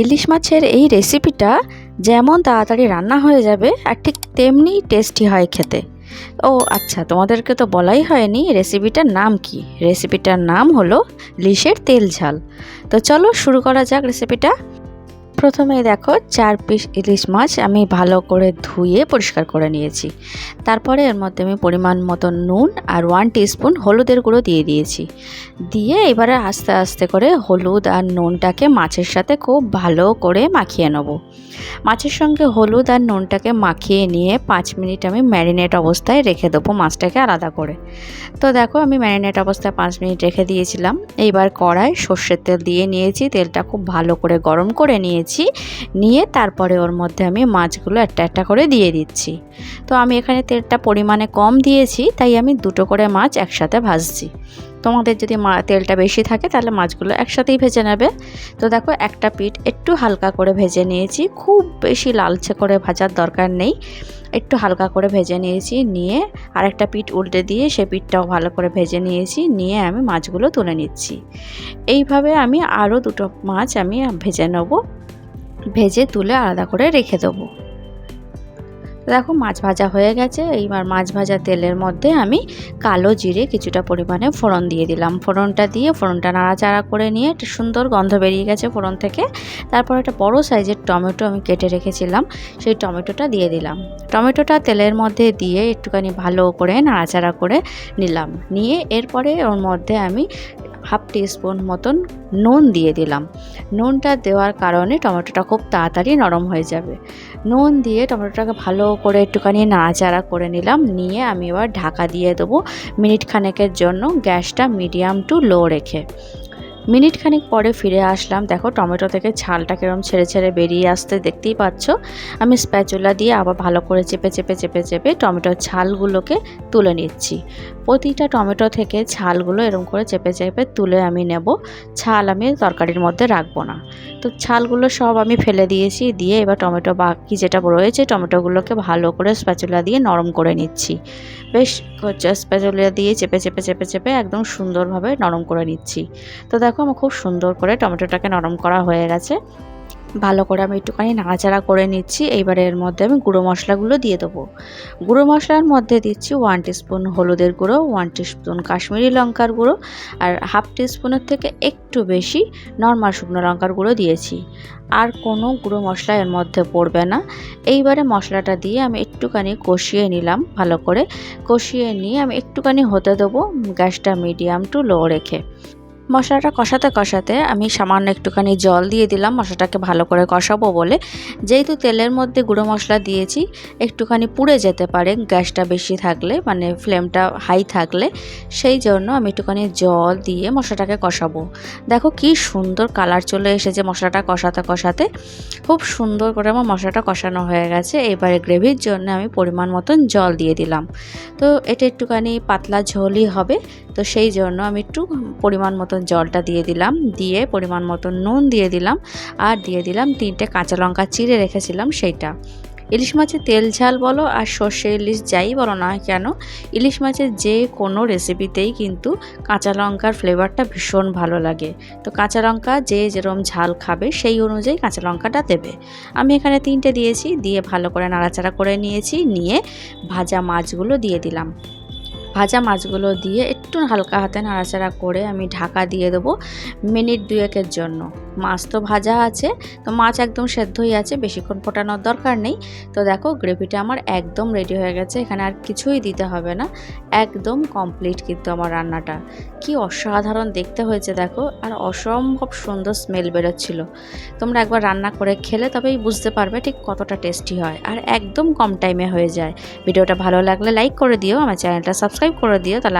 ইলিশ মাছের এই রেসিপিটা যেমন তাড়াতাড়ি রান্না হয়ে যাবে, আর ঠিক তেমনি টেস্টি হয় খেতে। ও আচ্ছা তোমাদেরকে তো বলাই হয়নি রেসিপিটার নাম কি। রেসিপিটার নাম হলো লিশের তেল ঝাল। তো চলো শুরু করা যাক রেসিপিটা প্রথমে দেখো চার পিস ইলিশ মাছ আমি ভালো করে ধুয়ে পরিষ্কার করে নিয়েছি। তারপরে এর মধ্যে আমি পরিমাণ মতো নুন আর ওয়ান টিস্পুন হলুদের গুঁড়ো দিয়ে দিয়েছি। দিয়ে এবারে আস্তে আস্তে করে হলুদ আর নুনটাকে মাছের সাথে খুব ভালো করে মাখিয়ে নেব। মাছের সঙ্গে হলুদ আর নুনটাকে মাখিয়ে নিয়ে পাঁচ মিনিট আমি ম্যারিনেট অবস্থায় রেখে দেবো মাছটাকে আলাদা করে। তো দেখো আমি ম্যারিনেট অবস্থায় পাঁচ মিনিট রেখে দিয়েছিলাম। এইবার কড়াই সর্ষের তেল দিয়ে নিয়েছি। তেলটা খুব ভালো করে গরম করে নিয়েছি। নিয়ে তারপরে ওর মধ্যে আমি মাছগুলো একটা একটা করে দিয়ে দিচ্ছি। তো আমি এখানে তেলটা পরিমাণে কম দিয়েছি, তাই আমি দুটো করে মাছ একসাথে ভাজছি। তোমাদের যদি তেলটা বেশি থাকে তাহলে মাছগুলো একসাথেই ভেজে নেবে। তো দেখো একটা পিঠ একটু হালকা করে ভেজে নিয়েছি, খুব বেশি লালচে করে ভাজার দরকার নেই। একটু হালকা করে ভেজে নিয়েছি, নিয়ে আরেকটা পিঠ উল্টে দিয়ে সে পিঠটাও ভালো করে ভেজে নিয়েছি, নিয়ে আমি মাছগুলো তুলে নিচ্ছি। এইভাবে আমি আরও দুটো মাছ আমি ভেজে নেব। ভেজে তুলে আলাদা করে রেখে দেবো। দেখো মাছ ভাজা হয়ে গেছে, এইবার মাছ ভাজা তেলের মধ্যে আমি কালো জিরে কিছুটা পরিমাণে ফোড়ন দিয়ে দিলাম। ফোড়নটা দিয়ে ফোড়নটা নাড়াচাড়া করে নিয়ে একটা সুন্দর গন্ধ বেরিয়ে গেছে ফোড়ন থেকে। তারপর একটা বড় সাইজের টমেটো আমি কেটে রেখেছিলাম, সেই টমেটোটা দিয়ে দিলাম। টমেটোটা তেলের মধ্যে দিয়ে একটুখানি ভালো করে নাড়াচাড়া করে নিলাম। নিয়ে এরপরে ওর মধ্যে আমি হাফ টিস্পুন মতন নুন দিয়ে দিলাম। নুনটা দেওয়ার কারণে টমেটোটা খুব তাড়াতাড়ি নরম হয়ে যাবে। নুন দিয়ে টমেটোটাকে ভালো করে একটুখানি নাড়াচাড়া করে নিলাম। নিয়ে আমি এবার ঢাকা দিয়ে দেবো মিনিট খানেকের জন্য গ্যাসটা মিডিয়াম টু লো রেখে। মিনিট খানিক পরে ফিরে আসলাম। দেখো, টমেটো থেকে ছালটা কিরম ছেড়ে ছেড়ে বেরিয়ে আসতে দেখতেই পাচ্ছ। আমি স্প্যাচুলা দিয়ে আবার ভালো করে চেপে চেপে চেপে চেপে টমেটোর ছালগুলোকে তুলে নিচ্ছি। প্রতিটা টমেটো থেকে ছালগুলো এরকম করে চেপে চেপে তুলে আমি নেব। ছাল আমি তরকারির মধ্যে রাখব না। তো ছালগুলো সব আমি ফেলে দিয়েছি, দিয়ে এবার টমেটো বাকি যেটা রয়েছে টমেটোগুলোকে ভালো করে স্প্যাচুলা দিয়ে নরম করে নিচ্ছি। বেশ স্প্যাচুলা দিয়ে চেপে চেপে চেপে চেপে একদম সুন্দরভাবে নরম করে নিচ্ছি। তো দেখো আমার খুব সুন্দর করে টমেটোটাকে নরম করা হয়ে গেছে। ভালো করে আমি একটুখানি নাড়াচাড়া করে নিচ্ছি। এইবারে এর মধ্যে আমি গুঁড়ো মশলাগুলো দিয়ে দেবো। গুঁড়ো মশলার মধ্যে দিচ্ছি ওয়ান টিস্পুন হলুদের গুঁড়ো ওয়ান টিস্পুন কাশ্মীরি লঙ্কার গুঁড়ো আর হাফ টিস্পুনের থেকে একটু বেশি নর্মাল শুকনো লঙ্কার গুঁড়ো দিয়েছি। আর কোনো গুঁড়ো মশলা এর মধ্যে পড়বে না। এইবারে মশলাটা দিয়ে আমি একটুখানি কষিয়ে নিলাম ভালো করে। কষিয়ে নিয়ে আমি একটুখানি হতে দেবো গ্যাসটা মিডিয়াম টু লো রেখে। মশলাটা কষাতে কষাতে আমি সামান্য একটুখানি জল দিয়ে দিলাম, মশলাটাকে ভালো করে কষাবো বলে। যেহেতু তেলের মধ্যে গুঁড়ো মশলা দিয়েছি, একটুখানি পুড়ে যেতে পারে গ্যাসটা বেশি থাকলে মানে ফ্লেমটা হাই থাকলে, সেই জন্য আমি একটুখানি জল দিয়ে মশলাটাকে কষাবো। দেখো কি সুন্দর কালার চলে এসেছে মশলাটা কষাতে কষাতে। খুব সুন্দর করে আমার মশলাটা কষানো হয়ে গেছে। এবারে গ্রেভির জন্য আমি পরিমাণ মতন জল দিয়ে দিলাম। তো এটা একটুখানি পাতলা ঝোলই হবে। তো সেই জন্য আমি একটু পরিমাণ মতন জলটা দিয়ে দিলাম, দিয়ে পরিমাণ মতন নুন দিয়ে দিলাম আর দিয়ে দিলাম তিনটে কাঁচা লঙ্কা চিড়ে রেখেছিলাম সেইটা। ইলিশ মাছের তেল ঝাল বলো আর সর্ষে ইলিশ যাই বলো না কেন, ইলিশ মাছের যে কোনো রেসিপিতেই কিন্তু কাঁচা লঙ্কার ফ্লেভারটা ভীষণ ভালো লাগে। তো কাঁচা লঙ্কা যে যেরকম ঝাল খাবে সেই অনুযায়ী কাঁচা লঙ্কাটা দেবে। আমি এখানে তিনটে দিয়েছি, দিয়ে ভালো করে নাড়াচাড়া করে নিয়েছি, নিয়ে ভাজা মাছগুলো দিয়ে দিলাম। ভাজা মাছগুলো দিয়ে একটু হালকা হাতে নাড়াচাড়া করে আমি ঢাকা দিয়ে দেবো মিনিট দুয়েকের জন্য। মাছ তো ভাজা আছে, তো মাছ একদম সেদ্ধই আছে, বেশিক্ষণ ফোটানোর দরকার নেই। তো দেখো গ্রেভিটা আমার একদম রেডি হয়ে গেছে, এখানে আর কিছুই দিতে হবে না, একদম কমপ্লিট কিন্তু আমার রান্নাটা। কি অসাধারণ দেখতে হয়েছে দেখো, আর অসম্ভব সুন্দর স্মেল বেরোচ্ছিল। তোমরা একবার রান্না করে খেলে তবেই বুঝতে পারবে ঠিক কতটা টেস্টি হয়, আর একদম কম টাইমে হয়ে যায়। ভিডিওটা ভালো লাগলে লাইক করে দিও, আমার চ্যানেলটা সাবস্ক্রাইব করে দিও, তাহলে